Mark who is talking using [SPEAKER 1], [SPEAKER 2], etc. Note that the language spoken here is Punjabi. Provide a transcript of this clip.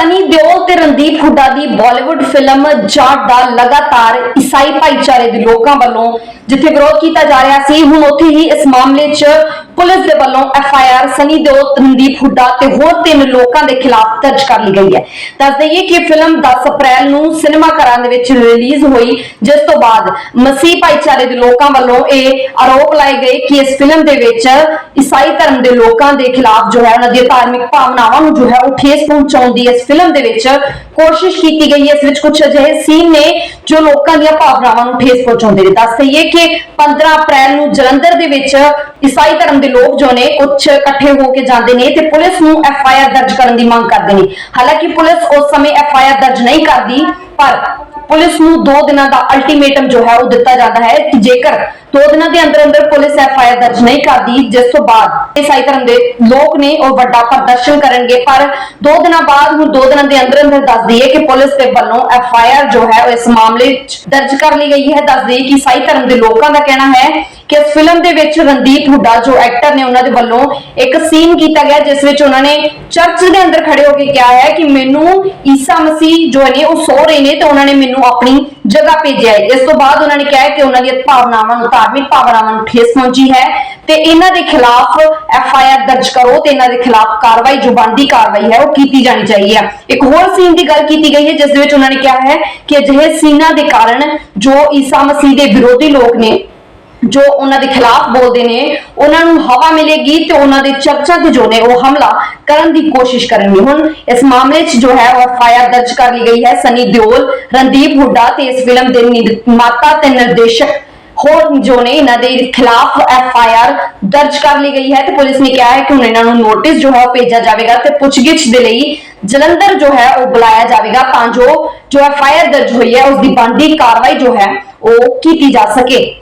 [SPEAKER 1] ਸਨੀ ਦਿਓਲ ਤੇ ਰਣਦੀਪ ਹੁੱਡਾ ਦੀ ਬਾਲੀਵੁੱਡ ਫਿਲਮ ਜਾਟ ਦਾ ਲਗਾਤਾਰ ਈਸਾਈ ਭਾਈਚਾਰੇ ਦੇ ਲੋਕਾਂ ਵੱਲੋਂ ਜਿੱਥੇ ਵਿਰੋਧ ਕੀਤਾ ਜਾ ਰਿਹਾ ਸੀ, ਹੁਣ ਉੱਥੇ ਹੀ ਇਸ ਮਾਮਲੇ 'ਚ ਪੁਲਿਸ ਦੇ ਵੱਲੋਂ F I R Sunny Deol Randeep Hooda ਤੇ ਹੋਰ ਤਿੰਨ ਲੋਕਾਂ ਦੇ ਖਿਲਾਫ ਦਰਜ ਕਰ ਲਈ ਗਈ ਹੈ। ਦੱਸ ਦਈਏ ਕਿ ਫਿਲਮ 10 ਅਪ੍ਰੈਲ ਨੂੰ ਸਿਨੇਮਾ ਘਰਾਂ ਦੇ ਵਿੱਚ ਰਿਲੀਜ਼ ਹੋਈ, ਜਿਸ ਤੋਂ ਬਾਅਦ ਮਸੀਹ ਭਾਈਚਾਰੇ ਦੇ ਲੋਕਾਂ ਵੱਲੋਂ ਇਹ ਆਰੋਪ ਲਾਏ ਗਏ ਕਿ ਇਸ ਫਿਲਮ ਦੇ ਵਿੱਚ ਈਸਾਈ ਧਰਮ ਦੇ ਲੋਕਾਂ ਦੇ ਖਿਲਾਫ ਜੋ ਹੈ ਉਹਨਾਂ ਦੀਆਂ ਧਾਰਮਿਕ ਭਾਵਨਾਵਾਂ ਨੂੰ ਜੋ ਹੈ ਉਹ ਠੇਸ ਪਹੁੰਚਾਉਣ ਦੀ ਇਸ ਫਿਲਮ ਦੇ ਵਿੱਚ ਕੋਸ਼ਿਸ਼ ਕੀਤੀ ਗਈ। ਹੈ ਇਸ ਵਿੱਚ ਕੁਝ ਅਜਿਹੇ ਸੀਨ ਨੇ ਜੋ ਲੋਕਾਂ ਦੀਆਂ ਭਾਵਨਾਵਾਂ ਨੂੰ ਠੇਸ ਪਹੁੰਚਾਉਂਦੇ ਨੇ। ਦੱਸ ਦਈਏ ਕਿ 15 ਅਪ੍ਰੈਲ ਨੂੰ ਜਲੰਧਰ ਦੇ ਵਿੱਚ ਈਸਾਈ ਧਰਮ ਦੇ ਲੋਕ ਜੋ ਨੇ ਕੁਝ ਇਕੱਠੇ ਹੋ ਕੇ ਜਾਂਦੇ ਨੇ ਤੇ ਪੁਲਿਸ ਨੂੰ ਐਫ ਆਈ ਆਰ ਦਰਜ ਕਰਨ ਦੀ ਮੰਗ ਕਰਦੇ ਨੇ। ਹਾਲਾਂਕਿ ਪੁਲਿਸ ਉਸ ਸਮੇਂ ਐਫ ਆਈ ਆਰ ਦਰਜ ਨਹੀਂ ਕਰਦੀ, ਪਰ ਪੁਲਿਸ ਨੂੰ 2 ਦਿਨਾਂ ਦਾ ਅਲਟੀਮੇਟਮ ਜੋ ਹੈ ਉਹ ਦਿੱਤਾ ਜਾਂਦਾ ਹੈ ਕਿ ਜੇਕਰ 2 ਦਿਨਾਂ ਦੇ ਅੰਦਰ ਅੰਦਰ ਪੁਲਿਸ ਐਫ ਆਈ ਆਰ ਦਰਜ ਨਹੀਂ ਕਰਦੀ, ਜਿਸ ਤੋਂ ਬਾਅਦ ਈਸਾਈ ਧਰਮ ਦੇ ਲੋਕ ਨੇ ਉਹ ਵੱਡਾ ਪ੍ਰਦਰਸ਼ਨ ਕਰਨਗੇ। ਪਰ 2 ਦਿਨਾਂ ਬਾਅਦ ਹੁਣ 2 ਦਿਨਾਂ ਦੇ ਅੰਦਰ ਅੰਦਰ ਦੱਸ ਦਈਏ ਕਿ ਪੁਲਿਸ ਦੇ ਵੱਲੋਂ ਐਫ ਆਈ ਆਰ ਜੋ ਹੈ ਉਹ ਇਸ ਮਾਮਲੇ ਦਰਜ ਕਰ ਲਈ ਗਈ ਹੈ। ਦੱਸ ਦਈਏ ਕਿ ਈਸਾਈ ਧਰਮ ਦੇ ਲੋਕਾਂ ਦਾ ਕਹਿਣਾ ਹੈ ਕਿ ਇਸ ਫਿਲਮ ਦੇ ਵਿੱਚ ਰਣਦੀਪ ਹੁੱਡਾ, ਜੋ ਐਕਟਰ ਨੇ ਉਹਨਾਂ ਦੇ ਵੱਲੋਂ ਇੱਕ ਸੀਨ ਕੀਤਾ ਗਿਆ, ਜਿਸ ਵਿੱਚ ਉਹਨਾਂ ਨੇ ਚਰਚ ਦੇ ਅੰਦਰ ਖੜੇ ਹੋ ਕੇ ਕਿਹਾ ਹੈ ਕਿ ਮੈਨੂੰ ਈਸਾ ਮਸੀਹ ਜੋ ਨੇ ਉਹ ਸੋ ਰਹੇ ਨੇ ਤੇ ਉਹਨਾਂ ਨੇ ਮੈਨੂੰ ਆਪਣੀ ਜਗ੍ਹਾ ਭੇਜਿਆ ਹੈ। ਇਸ ਤੋਂ ਬਾਅਦ ਉਹਨਾਂ ਨੇ ਕਿਹਾ ਕਿ ਉਹਨਾਂ ਦੀਆਂ ਭਾਵਨਾਵਾਂ ਨੂੰ, ਧਾਰਮਿਕ ਭਾਵਨਾਵਾਂ ਨੂੰ ਠੇਸ ਪਹੁੰਚੀ ਹੈ ਤੇ ਇਹਨਾਂ ਦੇ ਖਿਲਾਫ ਐਫ ਆਈ ਆਰ ਦਰਜ ਕਰੋ ਤੇ ਇਹਨਾਂ ਦੇ ਖਿਲਾਫ ਕਾਰਵਾਈ, ਜੋ ਬਣਦੀ ਕਾਰਵਾਈ ਹੈ, ਉਹ ਕੀਤੀ ਜਾਣੀ ਚਾਹੀਦੀ ਹੈ। ਇੱਕ ਹੋਰ ਸੀਨ ਦੀ ਗੱਲ ਕੀਤੀ ਗਈ ਹੈ, ਜਿਸ ਦੇ ਵਿੱਚ ਉਹਨਾਂ ਨੇ ਕਿਹਾ ਹੈ ਕਿ ਅਜਿਹੇ ਸੀਨਾਂ ਦੇ ਕਾਰਨ ਜੋ ਈਸਾ ਮਸੀਹ ਦੇ ਵਿਰੋਧੀ ਲੋਕ ਨੇ ਜੋ ਉਹਨਾਂ ਦੇ ਖਿਲਾਫ ਬੋਲਦੇ ਨੇ, ਉਹਨਾਂ ਨੂੰ ਹਵਾ ਮਿਲੇਗੀ ਤੇ ਉਹਨਾਂ ਦੇ ਚਰਚਾ ਤੇ ਜੋ ਨੇ ਉਹ ਹਮਲਾ ਕਰਨ ਦੀ ਕੋਸ਼ਿਸ਼ ਕਰਨਗੇ। ਹੁਣ ਇਸ ਮਾਮਲੇ 'ਚ ਜੋ ਹੈ, ਉਹ ਐਫਆਈਆਰ ਦਰਜ ਕਰ ਲਈ ਗਈ ਹੈ ਸਨੀ ਦਿਓਲ, ਰਣਦੀਪ ਹੁੱਡਾ ਤੇ ਇਸ ਫਿਲਮ ਦੇ ਨਿਰਮਾਤਾ ਤੇ ਨਿਰਦੇਸ਼ਕ ਹੋਰ ਜੋ ਨੇ, ਇਹਨਾਂ ਦੇ ਖਿਲਾਫ ਐਫਆਈਆਰ ਦਰਜ ਕਰ ਲਈ ਗਈ ਹੈ ਤੇ ਪੁਲਿਸ ਨੇ ਕਿਹਾ ਹੈ ਕਿ ਹੁਣ ਇਹਨਾਂ ਨੂੰ ਨੋਟਿਸ ਜੋ ਹੈ, ਉਹ ਭੇਜਿਆ ਜਾਵੇਗਾ ਤੇ ਪੁੱਛਗਿੱਛ ਦੇ ਲਈ ਜਲੰਧਰ ਜੋ ਹੈ, ਉਹ ਬੁਲਾਇਆ ਜਾਵੇਗਾ ਤਾਂ ਜੋ ਜੋ ਆਰ ਦਰਜ ਹੋਈ ਹੈ, ਉਸ ਦੀ ਬਣਦੀ ਕਾਰਵਾਈ ਜੋ ਹੈ, ਉਹ ਕੀਤੀ ਜਾ ਸਕੇ।